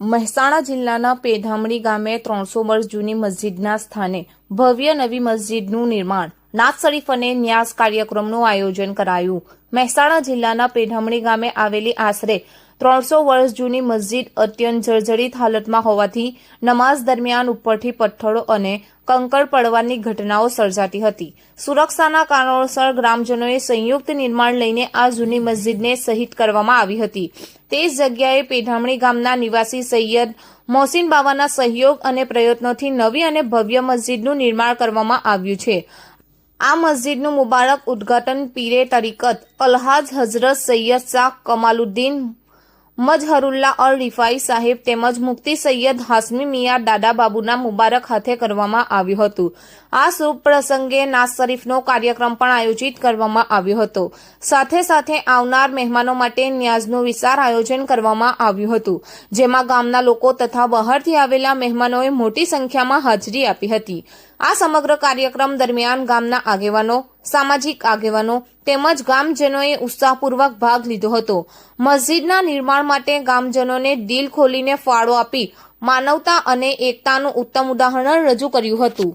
મહેસાણા જિલ્લાના પેધામણી ગામે ત્રણસો વર્ષ જૂની મસ્જિદના સ્થાને ભવ્ય નવી મસ્જિદનું નિર્માણ નાત શરીફ અને ન્યાસ કાર્યક્રમનું આયોજન કરાયું. મહેસાણા જિલ્લાના પેઢમણી ગામે આવેલી આશરે ત્રણસો વર્ષ જૂની મસ્જિદ અત્યંત જર્જરિત હાલતમાં હોવાથી નમાઝ દરમિયાન ઉપરથી પથ્થરો અને કંકર પડવાની ઘટનાઓ સર્જાતી હતી. સુરક્ષાના કારણોસર ગ્રામજનોએ સંયુક્ત નિર્માણ લઈને આ જૂની મસ્જિદને શહીદ કરવામાં આવી હતી. તે જ જગ્યાએ પેઢામણી ગામના નિવાસી સૈયદ મોહસિન બાવાના સહયોગ અને પ્રયત્નોથી નવી અને ભવ્ય મસ્જિદનું નિર્માણ કરવામાં આવ્યું છે. આ મસ્જિદનું મુબારક ઉદ્ઘાટન પીરે તરીકત અલ્હાજ હઝરત સૈયદ શાહ કમાલુદ્દીન મજહરુલ્લા અલ રિફાઈ સાહેબ તેમજ મુફ્તી સૈયદ હાસમી મિયા દાદા બાબુના મુબારક હાથે કરવામાં આવ્યું હતું. આ શુભ પ્રસંગે નાસ શરીફનો કાર્યક્રમ પણ આયોજિત કરવામાં આવ્યો હતો. સાથે સાથે આવનાર મહેમાનો માટે ન્યાઝનું વિશાળ આયોજન કરવામાં આવ્યું હતું. જેમાં ગામના લોકો તથા બહારથી આવેલા મહેમાનોએ મોટી સંખ્યામાં હાજરી આપી હતી. આ સમગ્ર કાર્યક્રમ દરમિયાન ગામના આગેવાનો સામાજિક આગેવાનો તેમજ ગામજનોએ ઉત્સાહપૂર્વક ભાગ લીધો હતો. મસ્જિદના નિર્માણ માટે ગામજનોને દિલ ખોલીને ફાળો આપી માનવતા અને એકતાનું ઉત્તમ ઉદાહરણ રજૂ કર્યું હતું.